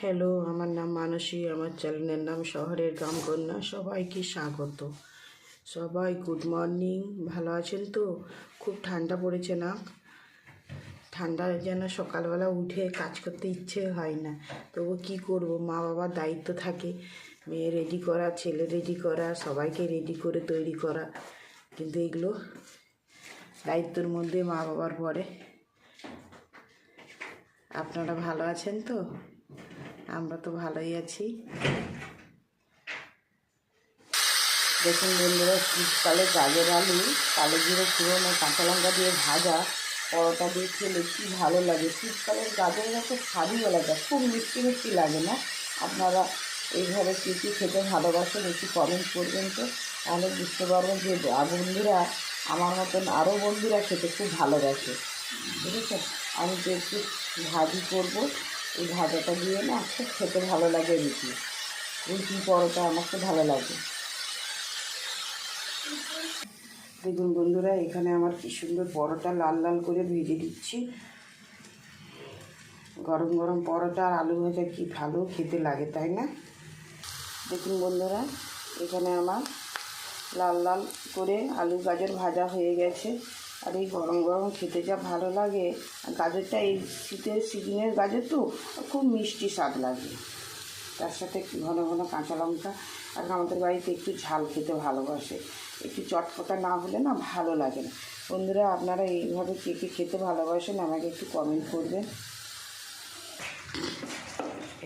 Hello আমার নাম মানসী, আমার চ্যানেলের নাম শহরের গ্রামকন্যা সবাইকে স্বাগত। সবাই গুড মর্নিং ভালো আছেন তো? খুব ঠান্ডা পড়েছে না? ঠান্ডা যেন সকালবেলা উঠে কাজ করতে ইচ্ছে হয় না। তবু কি করব? মা বাবার দায়িত্ব থাকে। মেয়ে রেডি করা, ছেলে রেডি করা, সবাইকে রেডি করে তৈরি করা। কিন্তু এগুলো দায়িত্বের মধ্যে মা বাবার পরে। আপনারা ভালো আছেন তো? আমরা তো ভালোই আছি। দেখুন বন্ধুরা, শীতকালে গাজর, আলু, কালো জিরে পুরোনো কাঁচা লঙ্কা দিয়ে ভাজা, পরোটা দিয়ে খেলে কী ভালো লাগে। শীতকালের গাজরের একটা স্বাদই আলাদা, খুব মিষ্টি মিষ্টি লাগে না? আপনারা এইভাবে কী কী খেতে ভালোবাসেন একটু কমেন্ট করবেন তো। তাহলে বুঝতে পারবেন যে বন্ধুরা, আমার মতন আরও বন্ধুরা খেতে খুব ভালোবাসে। বুঝেছেন? আমি যে একটু ভাজি করব। এই ভাজাটা দিয়ে না খুব খেতে ভালো লাগে রুটি। রুটি, পরোটা আমার খুব ভালো লাগে। দেখুন বন্ধুরা, এখানে আমার কি সুন্দর পরোটা লাল লাল করে ভেজে দিচ্ছি গরম গরম পরোটা আর আলু ভাজা কি ভালো খেতে লাগে, তাই না? দেখুন বন্ধুরা, এখানে আমার লাল লাল করে আলু গাজর ভাজা হয়ে গেছে। আর এই গরম গরম খেতে যা ভালো লাগে। আর গাজরটা এই শীতের সিজনের গাজর তো খুব মিষ্টি স্বাদ লাগে। তার সাথে ঘন ঘন কাঁচা লঙ্কা, আর আমাদের বাড়িতে একটু ঝাল খেতে ভালোবাসে। একটু চটপটা না হলে না ভালো লাগে না। বন্ধুরা, আপনারা এইভাবে কে কে খেতে ভালোবাসেন, আমাকে একটু কমেন্ট করবেন।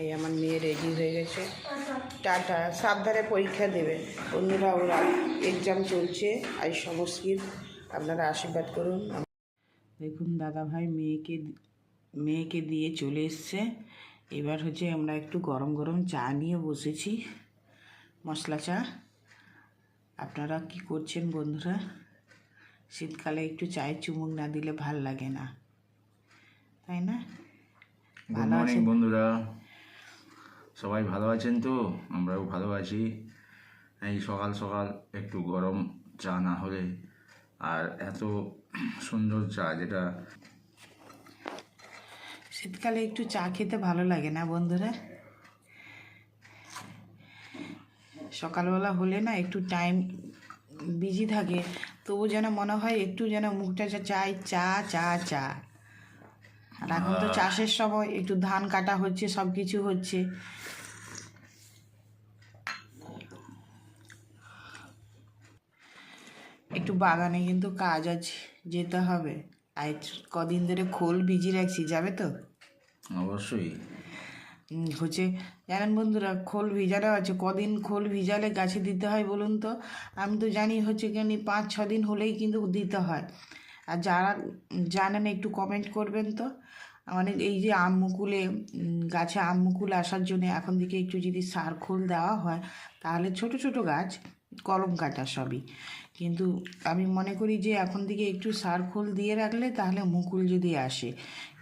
এই আমার মেয়ে রেডি হয়ে গেছে। টাটা, সাবধানে পরীক্ষা দেবে। বন্ধুরা, ওরা এক্সাম চলছে আজ সমস্কির আপনারা আশীর্বাদ করুন। দেখুন দাদা ভাই মেয়েকে মেয়েকে দিয়ে চলে এসছে। এবার হচ্ছে আমরা একটু গরম গরম চা নিয়ে বসেছি। মশলা চা। আপনারা কি করছেন বন্ধুরা? শীতকালে একটু চায়ের চুমুক না দিলে ভালো লাগে না। তাই না? ভালো আছেন? বন্ধুরা। সবাই ভালো আছেন তো? আমরাও ভালো আছি। এই সকাল সকাল একটু গরম চা না হলে আর এত সুন্দর চা যেটা শীতকালে একটু চা খেতে ভালো লাগে না বন্ধুরা? সকালবেলা হলে না একটু টাইম বিজি থাকে তবু যেন মনে হয় একটু যেন মুখটা চাই চা চা চা। আর এখন তো চাষের সময় একটু ধান কাটা হচ্ছে সব কিছু হচ্ছে। একটু বাগানে কিন্তু কাজ আছে যেতে হবে। আর কদিন ধরে খোল ভিজিয়ে রাখছি যাবে তো? অবশ্যই। হচ্ছে জানেন বন্ধুরা খোল ভিজানো আছে। কদিন খোল ভিজালে গাছে দিতে হয় বলুন তো? আমি তো জানি হচ্ছে কেন পাঁচ ছ দিন হলেই কিন্তু দিতে হয়। আর যারা জানেন একটু কমেন্ট করবেন তো? মানে এই যে আম মুকুলে গাছে আম মুকুল আসার জন্য এখন থেকে একটু যদি সার খোল দেওয়া হয় তাহলে ছোট ছোট গাছ কলম কাটা সবই। কিন্তু আমি মনে করি যে এখন থেকে একটু সার খোল দিয়ে রাখলে তাহলে মুকুল যদি আসে।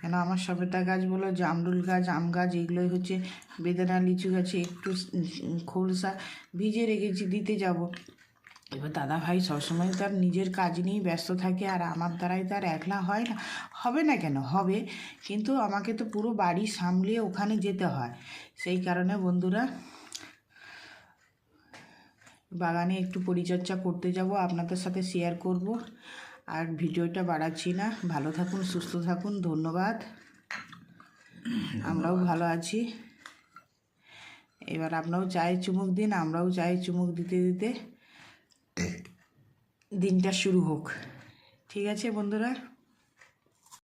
কেন আমার সবেতা গাছ বলো, জামরুল গাছ, আম গাছ, এগুলোই হচ্ছে বেদানা, লিচু গাছে একটু খোলসা ভিজে রেখেছি, দিতে যাব। এবার দাদা ভাই সবসময় তার নিজের কাজ নিয়েই ব্যস্ত থাকে আর আমার দ্বারাই তার একলা হয় না। হবে না কেন? হবে। কিন্তু আমাকে তো পুরো বাড়ি সামলিয়ে ওখানে যেতে হয়। সেই কারণে বন্ধুরা বাগানে একটু পরিচর্যা করতে যাব আপনাদের সাথে শেয়ার করব। আর ভিডিওটা বাড়াচ্ছি না। ভালো থাকুন সুস্থ থাকুন ধন্যবাদ। আমরাও ভালো আছি। এবার আপনারাও চায়ের চুমুক দিন আমরাও চায়ের চুমুক দিতে দিতে দিনটা শুরু হোক। ঠিক আছে বন্ধুরা?